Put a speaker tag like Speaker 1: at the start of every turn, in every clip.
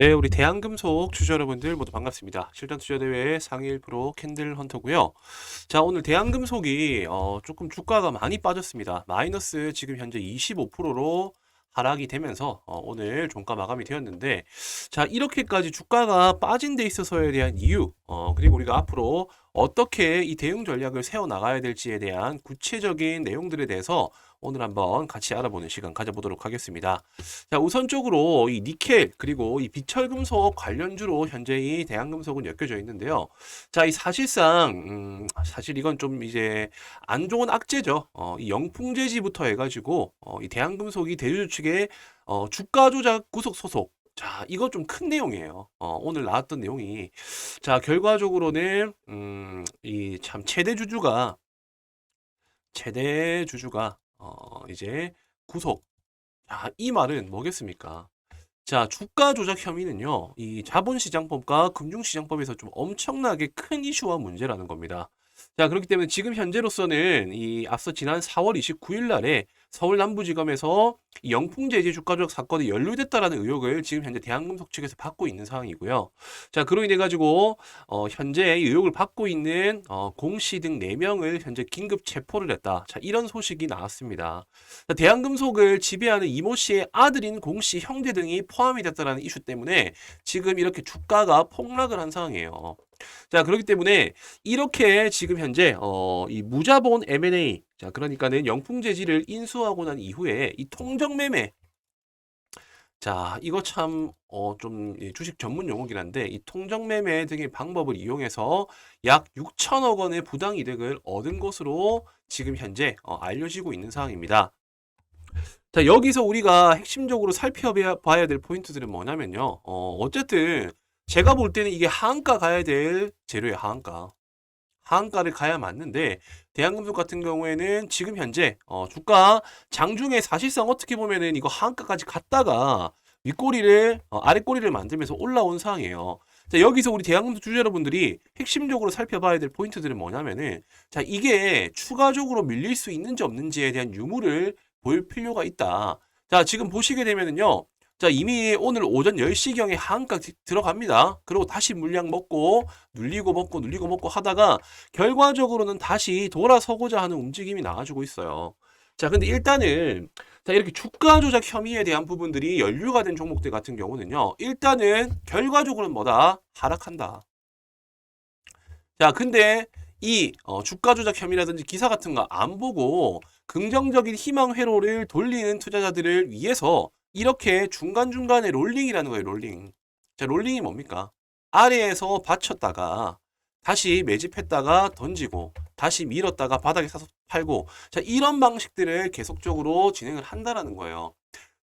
Speaker 1: 네, 우리 대한금속 주주 여러분들 모두 반갑습니다. 실전 투자 대회 상위 1% 캔들 헌터고요. 자, 오늘 대한금속이 어, 조금 주가가 많이 빠졌습니다. 마이너스 지금 현재 25%로 하락이 되면서 어, 오늘 종가 마감이 되었는데 자, 이렇게까지 주가가 빠진 데 있어서에 대한 이유 어, 그리고 우리가 앞으로 어떻게 이 대응 전략을 세워 나가야 될지에 대한 구체적인 내용들에 대해서 오늘 한번 같이 알아보는 시간 가져보도록 하겠습니다. 자, 우선적으로 이 니켈 그리고 이 비철금속 관련주로 현재 이 대한금속은 엮여져 있는데요. 자, 이 사실상 음, 사실 이건 좀 이제 안 좋은 악재죠. 어, 이 영풍재지부터 해가지고 어, 이 대한금속이 대주주 측의 어, 주가 조작 구속 소속 자, 이거 좀 큰 내용이에요. 어, 오늘 나왔던 내용이. 자, 결과적으로는, 음, 이 참 최대 주주가, 최대 주주가, 어, 이제 구속. 자, 이 말은 뭐겠습니까? 자, 주가 조작 혐의는요, 이 자본시장법과 금융시장법에서 좀 엄청나게 큰 이슈와 문제라는 겁니다. 자, 그렇기 때문에 지금 현재로서는 이 앞서 지난 4월 29일 날에 서울 남부지검에서 이 영풍재지 주가 조작 사건이 연루됐다라는 의혹을 지금 현재 대한금속 측에서 받고 있는 상황이고요. 자, 그로 인해 가지고 어, 현재 이 의혹을 받고 있는 어, 공씨 등 4명을 현재 긴급 체포를 했다. 자, 이런 소식이 나왔습니다. 자, 대한금속을 지배하는 이모 씨의 아들인 공씨 형제 등이 포함이 됐다라는 이슈 때문에 지금 이렇게 주가가 폭락을 한 상황이에요. 자, 그렇기 때문에 이렇게 지금 현재 어, 이 무자본 M&A 자, 그러니까는 영풍재지를 인수하고 난 이후에 이 통정 매매 자, 이거 참, 어, 좀, 이 주식 전문 용어긴 한데, 이 통정매매 등의 방법을 이용해서 약 6천억 원의 부당이득을 얻은 것으로 지금 현재 어, 알려지고 있는 상황입니다. 자, 여기서 우리가 핵심적으로 살펴봐야 될 포인트들은 뭐냐면요. 어, 어쨌든, 제가 볼 때는 이게 하한가 가야 될 재료예요, 하한가. 하한가를 가야 맞는데 대한금속 같은 경우에는 지금 현재 어, 주가 장중에 사실상 어떻게 보면은 이거 하한가까지 갔다가 윗꼬리를 어, 아랫꼬리를 만들면서 올라온 상황이에요. 자, 여기서 우리 대한금속 주주 여러분들이 핵심적으로 살펴봐야 될 포인트들은 뭐냐면은 자, 이게 추가적으로 밀릴 수 있는지 없는지에 대한 유무를 볼 필요가 있다. 자, 지금 보시게 되면은요. 자, 이미 오늘 오전 10시경에 하한가 디- 들어갑니다. 그리고 다시 물량 먹고 눌리고 먹고 눌리고 먹고 하다가 결과적으로는 다시 돌아서고자 하는 움직임이 나와주고 있어요. 자, 근데 일단은 자, 이렇게 주가 조작 혐의에 대한 부분들이 연루가 된 종목들 같은 경우는요. 일단은 결과적으로는 뭐다? 하락한다. 자, 근데 이 어, 주가 조작 혐의라든지 기사 같은 거 안 보고 긍정적인 희망 회로를 돌리는 투자자들을 위해서 이렇게 중간중간에 롤링이라는 거예요, 롤링. 자, 롤링이 뭡니까? 아래에서 받쳤다가 다시 매집했다가 던지고 다시 밀었다가 바닥에 사서 팔고 자, 이런 방식들을 계속적으로 진행을 한다라는 거예요.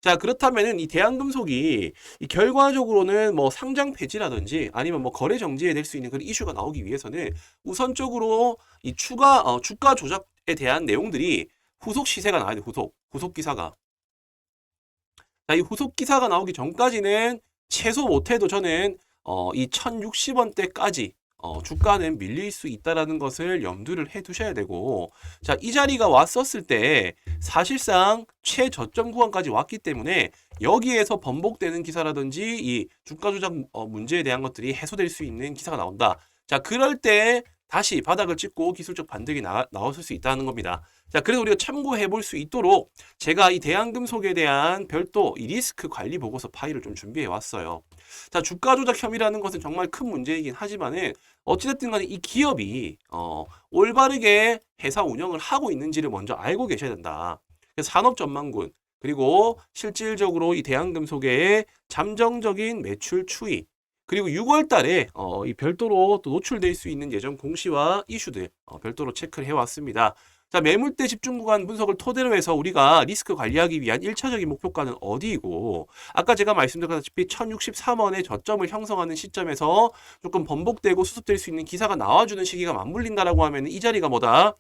Speaker 1: 자, 그렇다면은 이 대한금속이 이 결과적으로는 뭐 상장 폐지라든지 아니면 뭐 거래 정지에 될 수 있는 그런 이슈가 나오기 위해서는 우선적으로 이 추가 어, 주가 조작에 대한 내용들이 후속 시세가 나와야 돼. 후속. 후속 기사가. 자, 이 후속 기사가 나오기 전까지는 최소 못해도 저는 어, 이 1060원대까지 어, 주가는 밀릴 수 있다라는 것을 염두를 해 두셔야 되고 자, 이 자리가 왔었을 때 사실상 최저점 구간까지 왔기 때문에 여기에서 번복되는 기사라든지 이 주가 조작 어, 문제에 대한 것들이 해소될 수 있는 기사가 나온다. 자, 그럴 때 다시 바닥을 찍고 기술적 반등이 나, 나왔을 수 있다는 겁니다. 자, 그래서 우리가 참고해 볼 수 있도록 제가 이 대한금속에 대한 별도 이 리스크 관리 보고서 파일을 좀 준비해 왔어요. 자, 주가 조작 혐의라는 것은 정말 큰 문제이긴 하지만은 어찌됐든 간에 이 기업이 어, 올바르게 회사 운영을 하고 있는지를 먼저 알고 계셔야 된다. 그래서 산업 전망군 그리고 실질적으로 이 대한금속의 잠정적인 매출 추이 그리고 6월 달에 어, 이 별도로 또 노출될 수 있는 예전 공시와 이슈들 어, 별도로 체크를 해왔습니다. 자, 매물대 집중 구간 분석을 토대로 해서 우리가 리스크 관리하기 위한 1차적인 목표가는 어디이고, 아까 제가 말씀드렸다시피 1063원의 저점을 형성하는 시점에서 조금 번복되고 수습될 수 있는 기사가 나와주는 시기가 맞물린다라고 하면 이 자리가 뭐다?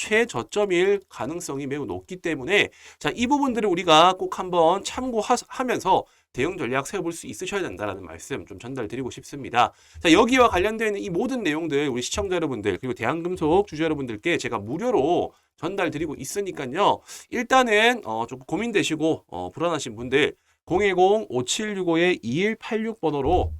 Speaker 1: 최저점일 가능성이 매우 높기 때문에 자, 이 부분들을 우리가 꼭 한번 참고하면서 대응 전략 세워볼 수 있으셔야 된다라는 말씀 좀 전달드리고 싶습니다. 자, 여기와 관련되어 있는 이 모든 내용들 우리 시청자 여러분들 그리고 대한금속 주주 여러분들께 제가 무료로 전달드리고 있으니까요. 일단은 어, 조금 고민되시고 어, 불안하신 분들 010-5765-2186번호로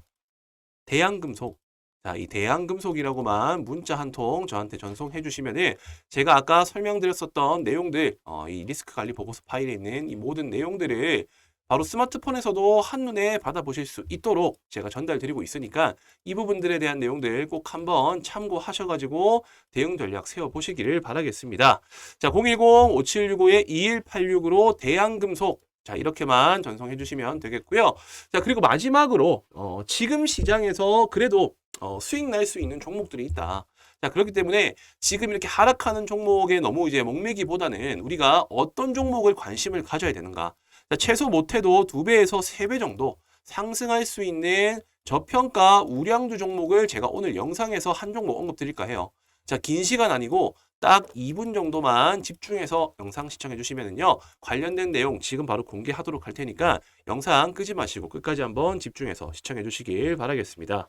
Speaker 1: 대양금속 자, 이 대양금속이라고만 문자 한 통 저한테 전송해 주시면은 제가 아까 설명드렸었던 내용들, 어, 이 리스크 관리 보고서 파일에 있는 이 모든 내용들을 바로 스마트폰에서도 한눈에 받아보실 수 있도록 제가 전달 드리고 있으니까 이 부분들에 대한 내용들 꼭 한번 참고하셔가지고 대응 전략 세워보시기를 바라겠습니다. 자, 010-5765-2186으로 대양금속 자, 이렇게만 전송해 주시면 되겠고요. 자, 그리고 마지막으로 어, 지금 시장에서 그래도 어, 수익 날 수 있는 종목들이 있다. 자, 그렇기 때문에 지금 이렇게 하락하는 종목에 너무 이제 목매기보다는 우리가 어떤 종목을 관심을 가져야 되는가. 자, 최소 못해도 두 배에서 세 배 정도 상승할 수 있는 저평가 우량주 종목을 제가 오늘 영상에서 한 종목 언급 드릴까 해요. 자, 긴 시간 아니고 딱 2분 정도만 집중해서 영상 시청해 주시면은요. 관련된 내용 지금 바로 공개하도록 할 테니까 영상 끄지 마시고 끝까지 한번 집중해서 시청해 주시길 바라겠습니다.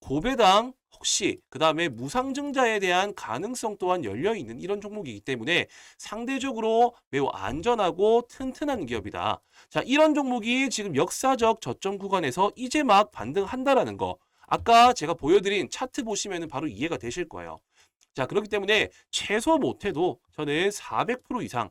Speaker 1: 고배당 혹시 그 다음에 무상증자에 대한 가능성 또한 열려 있는 이런 종목이기 때문에 상대적으로 매우 안전하고 튼튼한 기업이다. 자, 이런 종목이 지금 역사적 저점 구간에서 이제 막 반등한다라는 거. 아까 제가 보여드린 차트 보시면 바로 이해가 되실 거예요. 자, 그렇기 때문에 최소 못해도 저는 400% 이상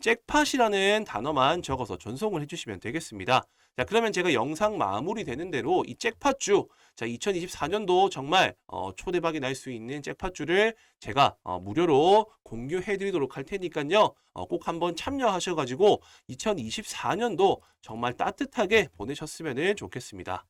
Speaker 1: 잭팟이라는 단어만 적어서 전송을 해주시면 되겠습니다. 자, 그러면 제가 영상 마무리 되는 대로 이 잭팟주, 자, 2024년도 정말 어, 초대박이 날 수 있는 잭팟주를 제가 어, 무료로 공유해 드리도록 할 테니까요. 어, 꼭 한번 참여하셔가지고 2024년도 정말 따뜻하게 보내셨으면 좋겠습니다.